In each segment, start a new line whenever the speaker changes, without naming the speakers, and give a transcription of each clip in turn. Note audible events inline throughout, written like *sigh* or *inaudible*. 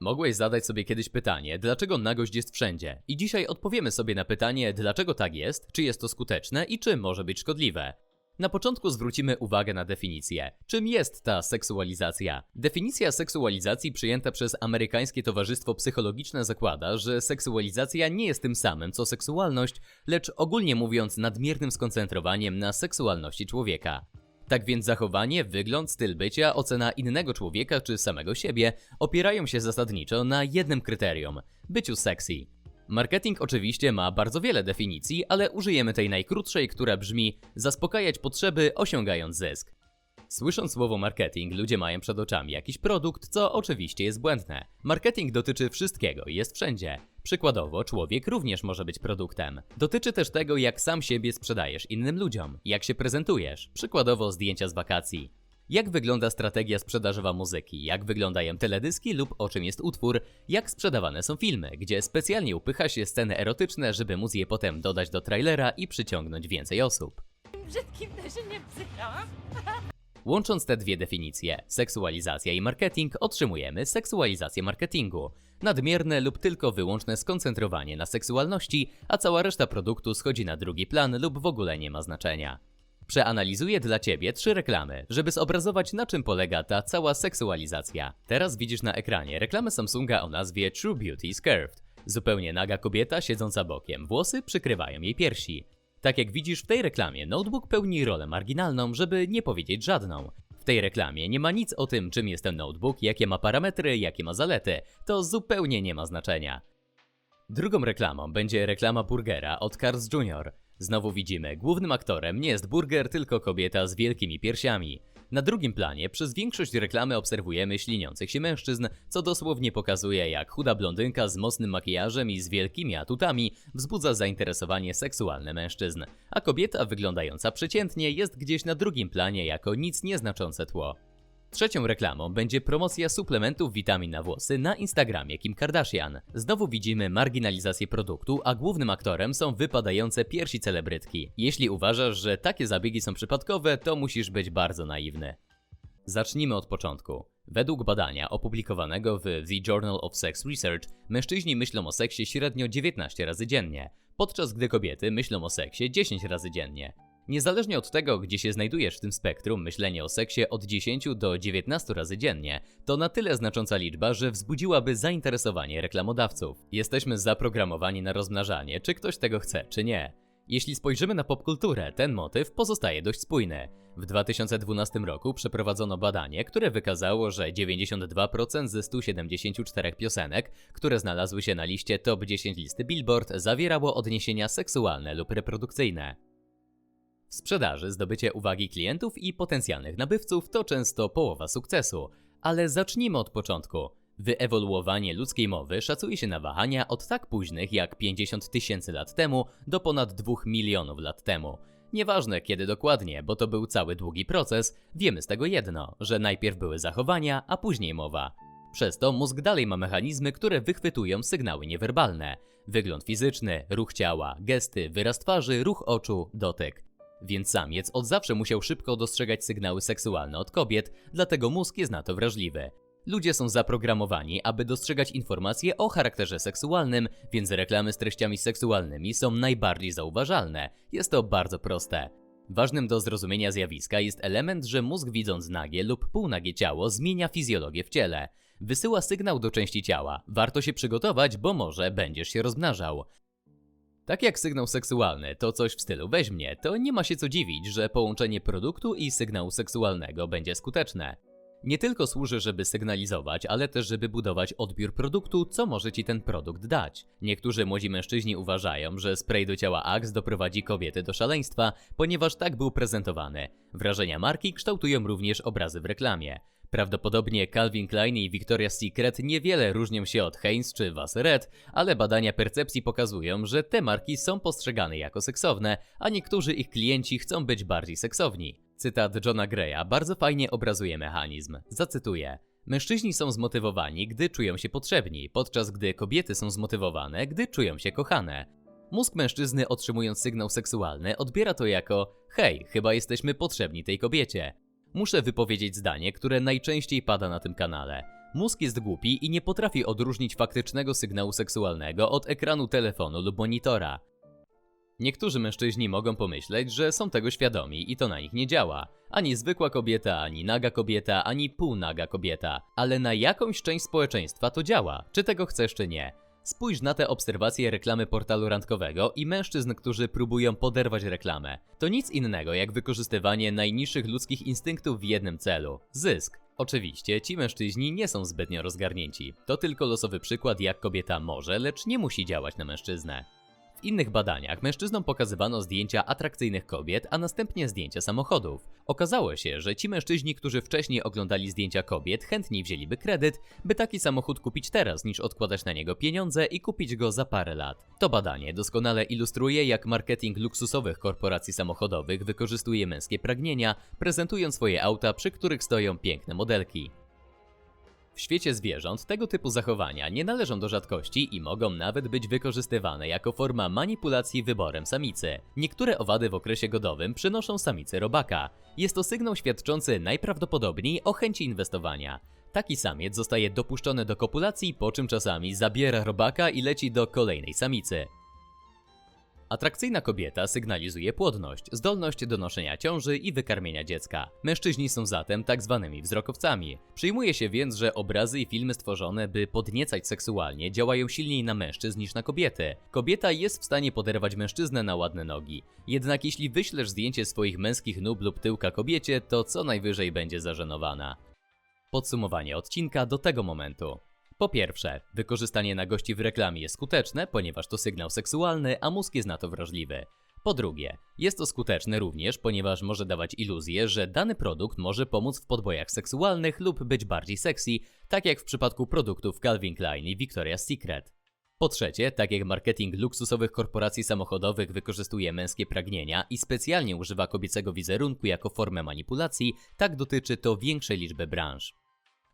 Mogłeś zadać sobie kiedyś pytanie, dlaczego nagość jest wszędzie? I dzisiaj odpowiemy sobie na pytanie, dlaczego tak jest, czy jest to skuteczne i czy może być szkodliwe. Na początku zwrócimy uwagę na definicję. Czym jest ta seksualizacja? Definicja seksualizacji przyjęta przez Amerykańskie Towarzystwo Psychologiczne zakłada, że seksualizacja nie jest tym samym co seksualność, lecz ogólnie mówiąc nadmiernym skoncentrowaniem na seksualności człowieka. Tak więc zachowanie, wygląd, styl bycia, ocena innego człowieka czy samego siebie opierają się zasadniczo na jednym kryterium byciu sexy. Marketing oczywiście ma bardzo wiele definicji, ale użyjemy tej najkrótszej, która brzmi zaspokajać potrzeby osiągając zysk. Słysząc słowo marketing, ludzie mają przed oczami jakiś produkt, co oczywiście jest błędne. Marketing dotyczy wszystkiego jest wszędzie. Przykładowo, człowiek również może być produktem. Dotyczy też tego, jak sam siebie sprzedajesz innym ludziom, jak się prezentujesz, przykładowo zdjęcia z wakacji. Jak wygląda strategia sprzedażowa muzyki, jak wyglądają teledyski lub o czym jest utwór, jak sprzedawane są filmy, gdzie specjalnie upycha się sceny erotyczne, żeby móc je potem dodać do trailera i przyciągnąć więcej osób.
Brzydkim też się nie psychałam. *laughs*
Łącząc te dwie definicje, seksualizacja i marketing, otrzymujemy seksualizację marketingu. Nadmierne lub tylko wyłączne skoncentrowanie na seksualności, a cała reszta produktu schodzi na drugi plan lub w ogóle nie ma znaczenia. Przeanalizuję dla Ciebie trzy reklamy, żeby zobrazować na czym polega ta cała seksualizacja. Teraz widzisz na ekranie reklamę Samsunga o nazwie True Beauty Curved. Zupełnie naga kobieta siedząca bokiem, włosy przykrywają jej piersi. Tak jak widzisz w tej reklamie, notebook pełni rolę marginalną, żeby nie powiedzieć żadną. W tej reklamie nie ma nic o tym, czym jest ten notebook, jakie ma parametry, jakie ma zalety. To zupełnie nie ma znaczenia. Drugą reklamą będzie reklama burgera od Cars Jr. Znowu widzimy, głównym aktorem nie jest burger, tylko kobieta z wielkimi piersiami. Na drugim planie przez większość reklamy obserwujemy śliniących się mężczyzn, co dosłownie pokazuje jak chuda blondynka z mocnym makijażem i z wielkimi atutami wzbudza zainteresowanie seksualne mężczyzn, a kobieta wyglądająca przeciętnie jest gdzieś na drugim planie jako nic nieznaczące tło. Trzecią reklamą będzie promocja suplementów witamin na włosy na Instagramie Kim Kardashian. Znowu widzimy marginalizację produktu, a głównym aktorem są wypadające piersi celebrytki. Jeśli uważasz, że takie zabiegi są przypadkowe, to musisz być bardzo naiwny. Zacznijmy od początku. Według badania opublikowanego w The Journal of Sex Research, mężczyźni myślą o seksie średnio 19 razy dziennie, podczas gdy kobiety myślą o seksie 10 razy dziennie. Niezależnie od tego, gdzie się znajdujesz w tym spektrum, myślenie o seksie od 10 do 19 razy dziennie to na tyle znacząca liczba, że wzbudziłaby zainteresowanie reklamodawców. Jesteśmy zaprogramowani na rozmnażanie, czy ktoś tego chce, czy nie. Jeśli spojrzymy na popkulturę, ten motyw pozostaje dość spójny. W 2012 roku przeprowadzono badanie, które wykazało, że 92% ze 174 piosenek, które znalazły się na liście top 10 listy Billboard, zawierało odniesienia seksualne lub reprodukcyjne. Sprzedaży zdobycie uwagi klientów i potencjalnych nabywców to często połowa sukcesu, ale zacznijmy od początku. Wyewoluowanie ludzkiej mowy szacuje się na wahania od tak późnych jak 50 tysięcy lat temu do ponad 2 milionów lat temu. Nieważne kiedy dokładnie, bo to był cały długi proces, wiemy z tego jedno, że najpierw były zachowania, a później mowa. Przez to mózg dalej ma mechanizmy, które wychwytują sygnały niewerbalne. Wygląd fizyczny, ruch ciała, gesty, wyraz twarzy, ruch oczu, dotyk. Więc samiec od zawsze musiał szybko dostrzegać sygnały seksualne od kobiet, dlatego mózg jest na to wrażliwy. Ludzie są zaprogramowani, aby dostrzegać informacje o charakterze seksualnym, więc reklamy z treściami seksualnymi są najbardziej zauważalne. Jest to bardzo proste. Ważnym do zrozumienia zjawiska jest element, że mózg widząc nagie lub półnagie ciało zmienia fizjologię w ciele. Wysyła sygnał do części ciała. Warto się przygotować, bo może będziesz się rozmnażał. Tak jak sygnał seksualny to coś w stylu weź mnie, to nie ma się co dziwić, że połączenie produktu i sygnału seksualnego będzie skuteczne. Nie tylko służy, żeby sygnalizować, ale też, żeby budować odbiór produktu, co może ci ten produkt dać. Niektórzy młodzi mężczyźni uważają, że spray do ciała Axe doprowadzi kobiety do szaleństwa, ponieważ tak był prezentowany. Wrażenia marki kształtują również obrazy w reklamie. Prawdopodobnie Calvin Klein i Victoria's Secret niewiele różnią się od Heinz czy Vasseret, ale badania percepcji pokazują, że te marki są postrzegane jako seksowne, a niektórzy ich klienci chcą być bardziej seksowni. Cytat Johna Greya bardzo fajnie obrazuje mechanizm. Zacytuję. Mężczyźni są zmotywowani, gdy czują się potrzebni, podczas gdy kobiety są zmotywowane, gdy czują się kochane. Mózg mężczyzny otrzymując sygnał seksualny odbiera to jako hej, chyba jesteśmy potrzebni tej kobiecie. Muszę wypowiedzieć zdanie, które najczęściej pada na tym kanale. Mózg jest głupi i nie potrafi odróżnić faktycznego sygnału seksualnego od ekranu telefonu lub monitora. Niektórzy mężczyźni mogą pomyśleć, że są tego świadomi i to na nich nie działa. Ani zwykła kobieta, ani naga kobieta, ani półnaga kobieta. Ale na jakąś część społeczeństwa to działa, czy tego chcesz czy nie. Spójrz na te obserwacje reklamy portalu randkowego i mężczyzn, którzy próbują poderwać reklamę. To nic innego jak wykorzystywanie najniższych ludzkich instynktów w jednym celu zysk. Oczywiście ci mężczyźni nie są zbytnio rozgarnięci. To tylko losowy przykład, jak kobieta może, lecz nie musi działać na mężczyznę. W innych badaniach mężczyznom pokazywano zdjęcia atrakcyjnych kobiet, a następnie zdjęcia samochodów. Okazało się, że ci mężczyźni, którzy wcześniej oglądali zdjęcia kobiet, chętniej wzięliby kredyt, by taki samochód kupić teraz, niż odkładać na niego pieniądze i kupić go za parę lat. To badanie doskonale ilustruje, jak marketing luksusowych korporacji samochodowych wykorzystuje męskie pragnienia, prezentując swoje auta, przy których stoją piękne modelki. W świecie zwierząt tego typu zachowania nie należą do rzadkości i mogą nawet być wykorzystywane jako forma manipulacji wyborem samicy. Niektóre owady w okresie godowym przynoszą samicy robaka. Jest to sygnał świadczący najprawdopodobniej o chęci inwestowania. Taki samiec zostaje dopuszczony do kopulacji, po czym czasami zabiera robaka i leci do kolejnej samicy. Atrakcyjna kobieta sygnalizuje płodność, zdolność do noszenia ciąży i wykarmienia dziecka. Mężczyźni są zatem tak zwanymi wzrokowcami. Przyjmuje się więc, że obrazy i filmy stworzone, by podniecać seksualnie, działają silniej na mężczyzn niż na kobiety. Kobieta jest w stanie poderwać mężczyznę na ładne nogi. Jednak jeśli wyślesz zdjęcie swoich męskich nóg lub tyłka kobiecie, to co najwyżej będzie zażenowana. Podsumowanie odcinka do tego momentu. Po pierwsze, wykorzystanie nagości w reklamie jest skuteczne, ponieważ to sygnał seksualny, a mózg jest na to wrażliwy. Po drugie, jest to skuteczne również, ponieważ może dawać iluzję, że dany produkt może pomóc w podbojach seksualnych lub być bardziej sexy, tak jak w przypadku produktów Calvin Klein i Victoria's Secret. Po trzecie, tak jak marketing luksusowych korporacji samochodowych wykorzystuje męskie pragnienia i specjalnie używa kobiecego wizerunku jako formę manipulacji, tak dotyczy to większej liczby branż.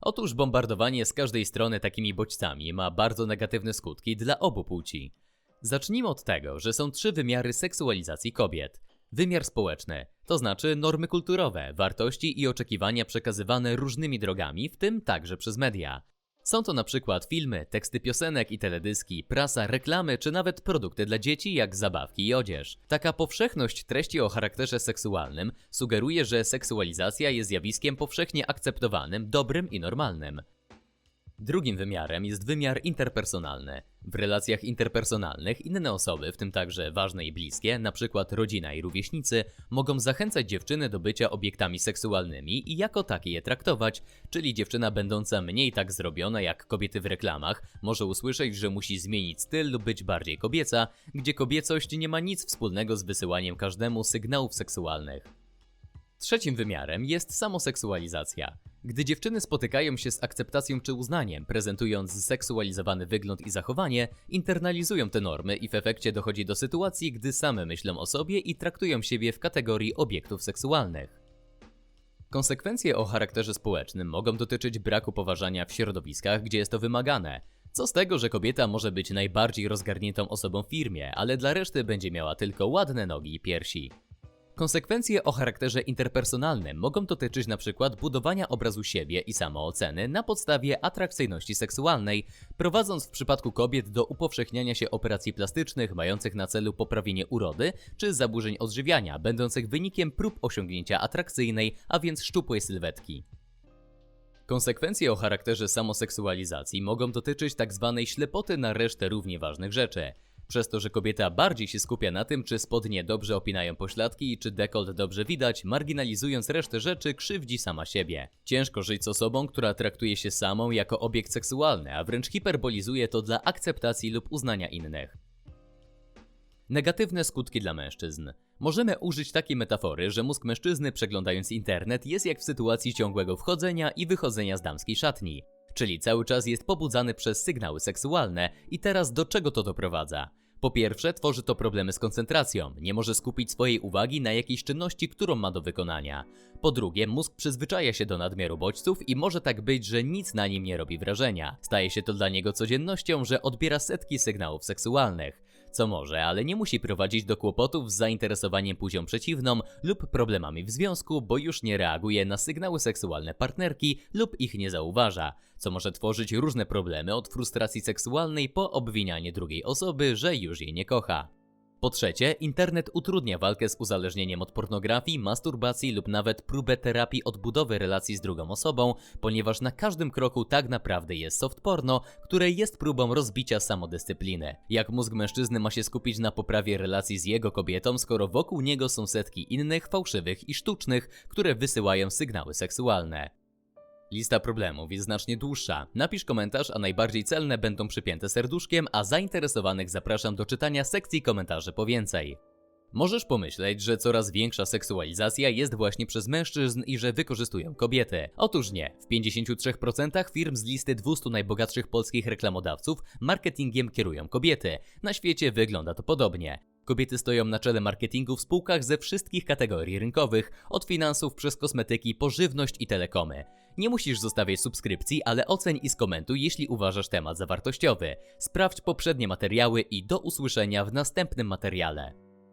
Otóż bombardowanie z każdej strony takimi bodźcami ma bardzo negatywne skutki dla obu płci. Zacznijmy od tego, że są trzy wymiary seksualizacji kobiet. Wymiar społeczny, to znaczy normy kulturowe, wartości i oczekiwania przekazywane różnymi drogami, w tym także przez media. Są to na przykład filmy, teksty piosenek i teledyski, prasa, reklamy czy nawet produkty dla dzieci jak zabawki i odzież. Taka powszechność treści o charakterze seksualnym sugeruje, że seksualizacja jest zjawiskiem powszechnie akceptowanym, dobrym i normalnym. Drugim wymiarem jest wymiar interpersonalny. W relacjach interpersonalnych inne osoby, w tym także ważne i bliskie, np. rodzina i rówieśnicy, mogą zachęcać dziewczyny do bycia obiektami seksualnymi i jako takie je traktować, czyli dziewczyna będąca mniej tak zrobiona jak kobiety w reklamach może usłyszeć, że musi zmienić styl lub być bardziej kobieca, gdzie kobiecość nie ma nic wspólnego z wysyłaniem każdemu sygnałów seksualnych. Trzecim wymiarem jest samoseksualizacja. Gdy dziewczyny spotykają się z akceptacją czy uznaniem, prezentując zseksualizowany wygląd i zachowanie, internalizują te normy i w efekcie dochodzi do sytuacji, gdy same myślą o sobie i traktują siebie w kategorii obiektów seksualnych. Konsekwencje o charakterze społecznym mogą dotyczyć braku poważania w środowiskach, gdzie jest to wymagane. Co z tego, że kobieta może być najbardziej rozgarniętą osobą w firmie, ale dla reszty będzie miała tylko ładne nogi i piersi. Konsekwencje o charakterze interpersonalnym mogą dotyczyć np. budowania obrazu siebie i samooceny na podstawie atrakcyjności seksualnej, prowadząc w przypadku kobiet do upowszechniania się operacji plastycznych mających na celu poprawienie urody czy zaburzeń odżywiania, będących wynikiem prób osiągnięcia atrakcyjnej, a więc szczupłej sylwetki. Konsekwencje o charakterze samoseksualizacji mogą dotyczyć tzw. ślepoty na resztę równie ważnych rzeczy. Przez to, że kobieta bardziej się skupia na tym, czy spodnie dobrze opinają pośladki i czy dekolt dobrze widać, marginalizując resztę rzeczy, krzywdzi sama siebie. Ciężko żyć z osobą, która traktuje się samą jako obiekt seksualny, a wręcz hiperbolizuje to dla akceptacji lub uznania innych. Negatywne skutki dla mężczyzn. Możemy użyć takiej metafory, że mózg mężczyzny przeglądając internet jest jak w sytuacji ciągłego wchodzenia i wychodzenia z damskiej szatni. Czyli cały czas jest pobudzany przez sygnały seksualne i teraz do czego to doprowadza? Po pierwsze, tworzy to problemy z koncentracją, nie może skupić swojej uwagi na jakiejś czynności, którą ma do wykonania. Po drugie, mózg przyzwyczaja się do nadmiaru bodźców i może tak być, że nic na nim nie robi wrażenia. Staje się to dla niego codziennością, że odbiera setki sygnałów seksualnych. Co może, ale nie musi prowadzić do kłopotów z zainteresowaniem płcią przeciwną lub problemami w związku, bo już nie reaguje na sygnały seksualne partnerki lub ich nie zauważa, co może tworzyć różne problemy od frustracji seksualnej po obwinianie drugiej osoby, że już jej nie kocha. Po trzecie, internet utrudnia walkę z uzależnieniem od pornografii, masturbacji lub nawet próbę terapii odbudowy relacji z drugą osobą, ponieważ na każdym kroku tak naprawdę jest soft porno, które jest próbą rozbicia samodyscypliny. Jak mózg mężczyzny ma się skupić na poprawie relacji z jego kobietą, skoro wokół niego są setki innych, fałszywych i sztucznych, które wysyłają sygnały seksualne. Lista problemów jest znacznie dłuższa. Napisz komentarz, a najbardziej celne będą przypięte serduszkiem, a zainteresowanych zapraszam do czytania sekcji komentarzy po więcej. Możesz pomyśleć, że coraz większa seksualizacja jest właśnie przez mężczyzn i że wykorzystują kobiety. Otóż nie. W 53% firm z listy 200 najbogatszych polskich reklamodawców marketingiem kierują kobiety. Na świecie wygląda to podobnie. Kobiety stoją na czele marketingu w spółkach ze wszystkich kategorii rynkowych, od finansów przez kosmetyki, pożywność i telekomy. Nie musisz zostawiać subskrypcji, ale oceń i skomentuj, jeśli uważasz temat za wartościowy. Sprawdź poprzednie materiały i do usłyszenia w następnym materiale.